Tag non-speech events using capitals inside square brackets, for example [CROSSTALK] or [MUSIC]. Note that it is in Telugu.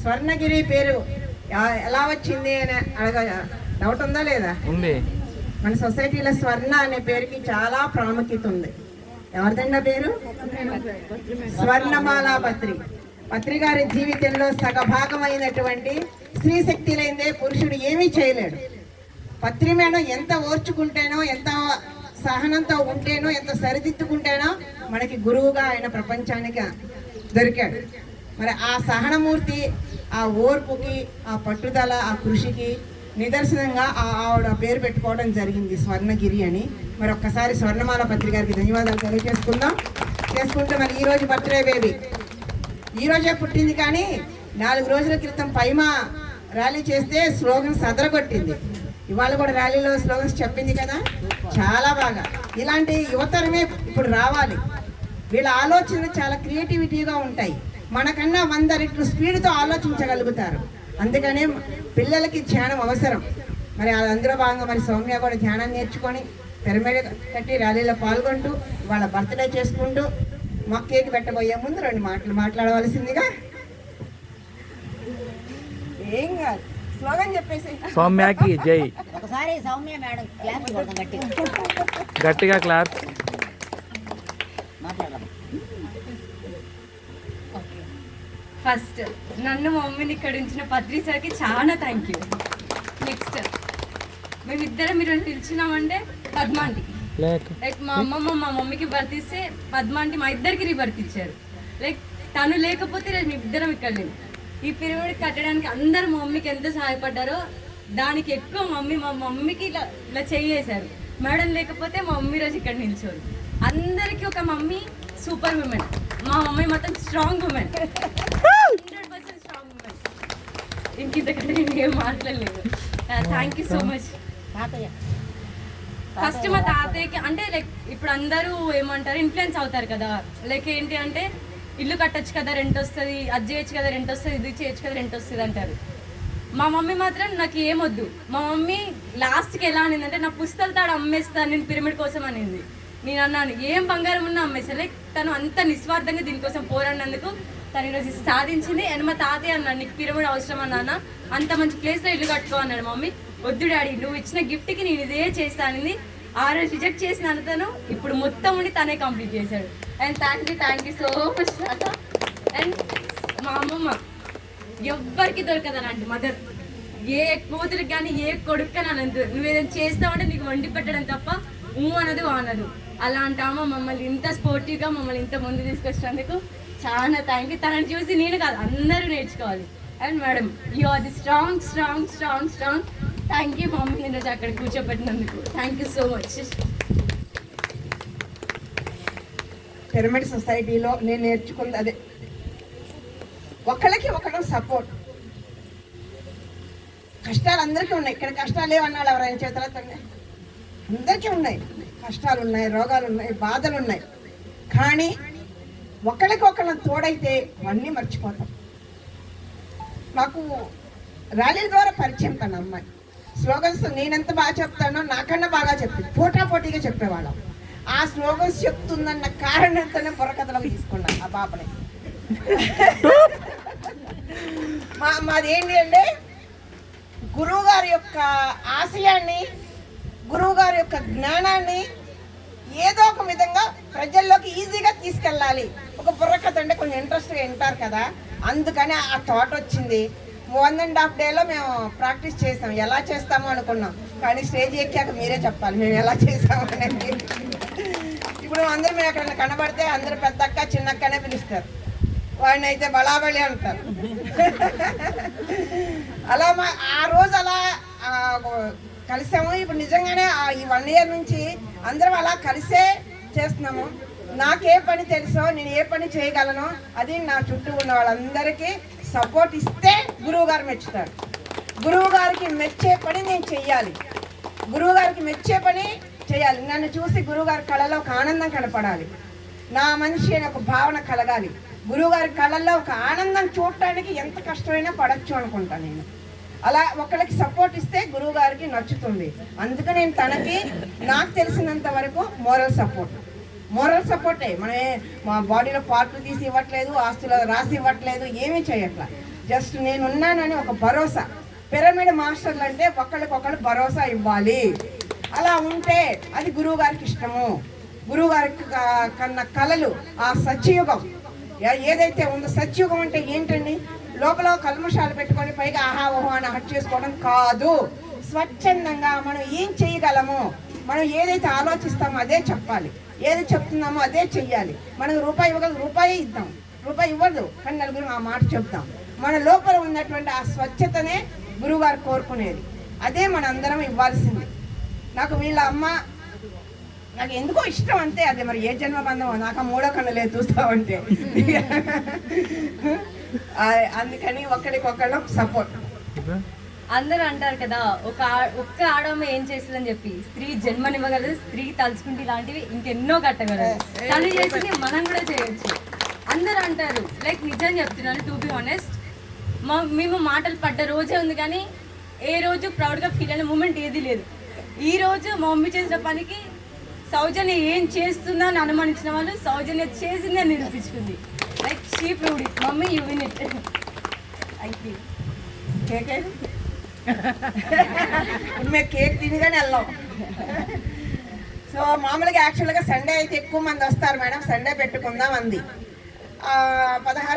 స్వర్ణగిరి పేరు ఎలా వచ్చింది అని అడగ డౌట్ ఉందా లేదా? ఉంది. మన సొసైటీలో స్వర్ణ అనే పేరుకి చాలా ప్రాముఖ్యత ఉంది. ఎవరిదండి పేరు? స్వర్ణమాల పత్రి. పత్రి గారి జీవితంలో సగభాగమైనటువంటి స్త్రీ శక్తి లేనిదే పురుషుడు ఏమీ చేయలేడు. పత్రి మేడం ఎంత ఓర్చుకుంటేనో ఎంత సహనంతో ఉంటేనో ఎంత సరిదిద్దుకుంటేనో మనకి గురువుగా ఆయన ప్రపంచానికి దొరికాడు. మరి ఆ సహనమూర్తి ఆ ఓర్పుకి ఆ పట్టుదల ఆ కృషికి నిదర్శనంగా ఆ ఆవిడ పేరు పెట్టుకోవడం జరిగింది స్వర్ణగిరి అని. మరి ఒక్కసారి స్వర్ణమాల పత్రి గారికి ధన్యవాదాలు తెలియజేసుకుందాం. చేసుకుంటే మరి ఈరోజు బర్త్డే బేబీ ఈరోజే పుట్టింది కానీ నాలుగు రోజుల క్రితం పైమ ర్యాలీ చేస్తే స్లోగన్స్ అదరగొట్టింది ఇవాళ కూడా ర్యాలీలో స్లోగన్స్ చెప్పింది కదా? చాలా బాగా. ఇలాంటి యువతరమే ఇప్పుడు రావాలి. వీళ్ళ ఆలోచనలు చాలా క్రియేటివిటీగా ఉంటాయి. మనకన్నా వంద రెట్లు స్పీడ్తో ఆలోచించగలుగుతారు. అందుకనే పిల్లలకి ధ్యానం అవసరం. మరి అందులో భాగంగా మరి సౌమ్య కూడా ధ్యానం నేర్చుకొని తెరమేడ కట్టి ర్యాలీలో పాల్గొంటూ వాళ్ళ బర్త్డే చేసుకుంటూ మా కేక్ పెట్టబోయే ముందు రెండు మాటలు మాట్లాడవలసిందిగా. ఏం కాదు. స్లోగన్ చెప్పేసి సౌమ్యకి జై. ఒకసారి సౌమ్య మేడం క్లాస్ గట్టిగా. గట్టిగా క్లాప్. మాట్లాడదాం ఫస్ట్. నన్ను మా మమ్మీని ఇక్కడ ఉంచిన పత్రి సార్కి చాలా థ్యాంక్ యూ నెక్స్ట్ మేమిద్దరం మీరు పిలిచినామంటే పద్మాంటి. లేక మా అమ్మమ్మ మా మమ్మీకి బర్త్ ఇస్తే పద్మాంటి మా ఇద్దరికి రీబర్త్ ఇచ్చారు. లైక్ తను లేకపోతే నేను మీ ఇద్దరం ఇక్కడ లేము. ఈ పిరమిడ్ కట్టడానికి అందరు మా మమ్మీకి ఎంత సహాయపడ్డారో దానికి ఎక్కువ మమ్మీ మా మమ్మీకి ఇలా ఇలా చేయేశారు. మేడం లేకపోతే మా మమ్మీ రోజు ఇక్కడ నిల్చోరు. అందరికీ ఒక మమ్మీ సూపర్ ఉమెన్ మా మమ్మీ మొత్తం strong women hundred percent strong women నేను ఏం మాట్లాడలేదు. థ్యాంక్ యూ సో మచ్ తాతయ్య. ఫస్ట్ మా తాతయ్యకి అంటే లైక్ ఇప్పుడు అందరూ ఏమంటారు ఇన్ఫ్లుయెన్స్ అవుతారు కదా. లైక్ ఏంటి అంటే ఇల్లు కట్టొచ్చు కదా రెంట్ వస్తుంది. అది చేయొచ్చు కదా రెంట్ వస్తుంది. ఇది చేయొచ్చు కదా రెంట్ వస్తుంది అంటారు. మా మమ్మీ మాత్రం నాకు ఏమొద్దు మా మమ్మీ లాస్ట్కి ఎలా అనింది అంటే నా పుస్తకాలు తాడు అమ్మేస్తాను నేను పిరమిడ్ కోసం అనింది. నేను అన్నాను ఏం బంగారం ఉన్నా అమ్మేసలే తను అంత నిస్వార్థంగా దీనికోసం పోరాడినందుకు తను ఈరోజు సాధించింది. అండ్ మా తాతయ్య అన్నాడు నీకు పిరమిడ్ అవసరం అన్నానా అంత మంచి ప్లేస్లో ఇల్లు కట్టుకో అన్నాడు మమ్మీ. వద్దు డాడీ నువ్వు ఇచ్చిన గిఫ్ట్కి నేను ఇదే చేస్తానని ఆ రోజు రిజెక్ట్ చేసిన తను ఇప్పుడు మొత్తం ఉండి తనే కంప్లీట్ చేశాడు. And thank you thank you so much తాత అండ్ మా అమ్మమ్మ ఎవ్వరికి దొరకదు అలాంటి మదర్ ఏ కూతురికి కానీ ఏ కొడుకు కానీ అనదు నువ్వు ఏదైనా చేస్తావంటే నీకు వండి పెట్టడం తప్ప ఊ అనదు అనదు అలాంటి అమ్మ మమ్మల్ని ఇంత స్పోర్టివ్గా మమ్మల్ని ఇంత ముందు తీసుకొచ్చినందుకు చాలా థ్యాంక్ యూ తనని చూసి నేను కాదు అందరూ నేర్చుకోవాలి. And madam you are the strong strong strong strong thank you mummy ఈరోజు అక్కడ కూర్చోబెట్టినందుకు. Thank you so much pyramid సొసైటీలో నేను నేర్చుకుంది అదే. ఒకళ్ళకి ఒకళ్ళు సపోర్ట్ కష్టాలు అందరికీ ఉన్నాయి. ఇక్కడ కష్టాలు ఏమన్నాడు ఎవరైనా చేతులతో అందరికీ ఉన్నాయి. కష్టాలు ఉన్నాయి రోగాలు ఉన్నాయి బాధలు ఉన్నాయి కానీ ఒకరికొకళ్ళ తోడైతే అవన్నీ మర్చిపోతాం. నాకు ర్యాలీల ద్వారా పరిచయం తన అమ్మాయి. స్లోగన్స్ నేనెంత బాగా చెప్తానో నాకన్నా బాగా చెప్పింది. పోటా పోటీగా చెప్పేవాళ్ళం. ఆ స్లోగన్స్ చెప్తుందన్న కారణంతోనే బుర్రకథలోకి తీసుకున్నాను ఆ పాపని మా మాది ఏంటి అంటే గురువు గారి యొక్క ఆశయాన్ని జ్ఞానాన్ని ఏదో ఒక విధంగా ప్రజల్లోకి ఈజీగా తీసుకెళ్ళాలి. ఒక బుర్రకథ అంటే కొంచెం ఇంట్రెస్ట్గా వింటారు కదా. అందుకని ఆ థాట్ వచ్చింది. వన్ అండ్ హాఫ్ డేలో మేము ప్రాక్టీస్ చేసాం. ఎలా చేస్తామో అనుకున్నాం. కానీ స్టేజ్ ఎక్కాక మీరే చెప్పాలి. మేము ఎలా చేసాము అనేది. ఇప్పుడు అందరూ మేము ఎక్కడైనా కనబడితే అందరూ పెద్దక్క చిన్నక్కనే పిలుస్తారు. వాడిని అయితే బలాబలి అంటారు. [LAUGHS] అలా మా ఆ రోజు అలా కలిసాము. ఇప్పుడు నిజంగానే ఆ ఈ వన్ ఇయర్ నుంచి అందరం అలా కలిసే చేస్తున్నాము. నాకే పని తెలుసో నేను ఏ పని చేయగలను అది నా చుట్టూ ఉన్న వాళ్ళందరికీ సపోర్ట్ ఇస్తే గురువు గారు మెచ్చుతారు. గురువు గారికి మెచ్చే పని నేను చెయ్యాలి. గురువు గారికి మెచ్చే పని చేయాలి నన్ను చూసి గురువుగారి కళలో ఒక ఆనందం కనపడాలి. నా మనిషి అనే ఒక భావన కలగాలి. గురువుగారి కళల్లో ఒక ఆనందం చూడటానికి ఎంత కష్టమైనా పడచ్చు అనుకుంటాను నేను. అలా ఒకళ్ళకి సపోర్ట్ ఇస్తే గురువు గారికి నచ్చుతుంది. అందుకే నేను తనకి నాకు తెలిసినంత వరకు మోరల్ సపోర్ట్ మోరల్ సపోర్టే మనమే మా బాడీలో పార్ట్లు తీసి ఇవ్వట్లేదు ఆస్తులు రాసి ఇవ్వట్లేదు ఏమీ చేయట్లా. జస్ట్ నేను ఉన్నానని ఒక భరోసా. పిరమిడ్ మాస్టర్లు అంటే ఒకళ్ళకొకళ్ళు భరోసా ఇవ్వాలి. అలా ఉంటే అది గురువు గారికి ఇష్టము. గురువు గారికి కన్న కళలు ఆ సత్యయుగం. ఏదైతే ఉందో సత్యుగం అంటే ఏంటండి? లోపల కల్మషాలు పెట్టుకొని పైగా ఆహా ఓహో అని హట్ చేసుకోవడం కాదు. స్వచ్ఛందంగా మనం ఏం చేయగలము? మనం ఏదైతే ఆలోచిస్తామో అదే చెప్పాలి. ఏది చెప్తున్నామో అదే చెయ్యాలి. మనం రూపాయి ఇవ్వగల రూపాయి ఇద్దాం. రూపాయి ఇవ్వదు కానీ నలుగురు ఆ మాట చెప్తాం. మన లోపల ఉన్నటువంటి ఆ స్వచ్ఛతనే గురువారు కోరుకునేది. అదే మనందరం ఇవ్వాల్సింది. నాకు వీళ్ళ అమ్మ నాకు ఎందుకో ఇష్టం అంతే. అదే మరి ఏ జన్మ బంధమో నాకు ఆ మూడో కన్ను లేదు చూస్తామంటే [LAUGHS] అందుకని ఒకరికొకళ్ళం సపోర్ట్. అందరూ అంటారు కదా ఒక ఒక్క ఆడమ్మ ఏం చేస్తుందని చెప్పి స్త్రీ జన్మనివ్వగలదు స్త్రీ తలుచుకుంటే ఇలాంటివి ఇంకెన్నో కట్టగలదు. తను చేసింది మనం కూడా చేయొచ్చు. అందరూ అంటారు లైక్ నిజం చెప్తున్నాను టు బి ఆనెస్ట్ మా మేము మాటలు పడ్డ రోజే ఉంది కానీ ఏ రోజు ప్రౌడ్గా ఫీల్ అయిన మూమెంట్ ఏది లేదు. ఈ రోజు మా మమ్మీ చేసిన పనికి సౌజన్య ఏం చేస్తుందా అని అనుమానించిన వాళ్ళు సౌజన్య చేసింది అని నిరూపించుకుంది. She proved it mummy you win it అయితే కేక్ ఇప్పుడు మేము కేక్ తినగానే వెళ్ళాం. సో మామూలుగా యాక్చువల్గా సండే అయితే ఎక్కువ మంది వస్తారు మేడం. సండే పెట్టుకుందాం అంది. పదహారు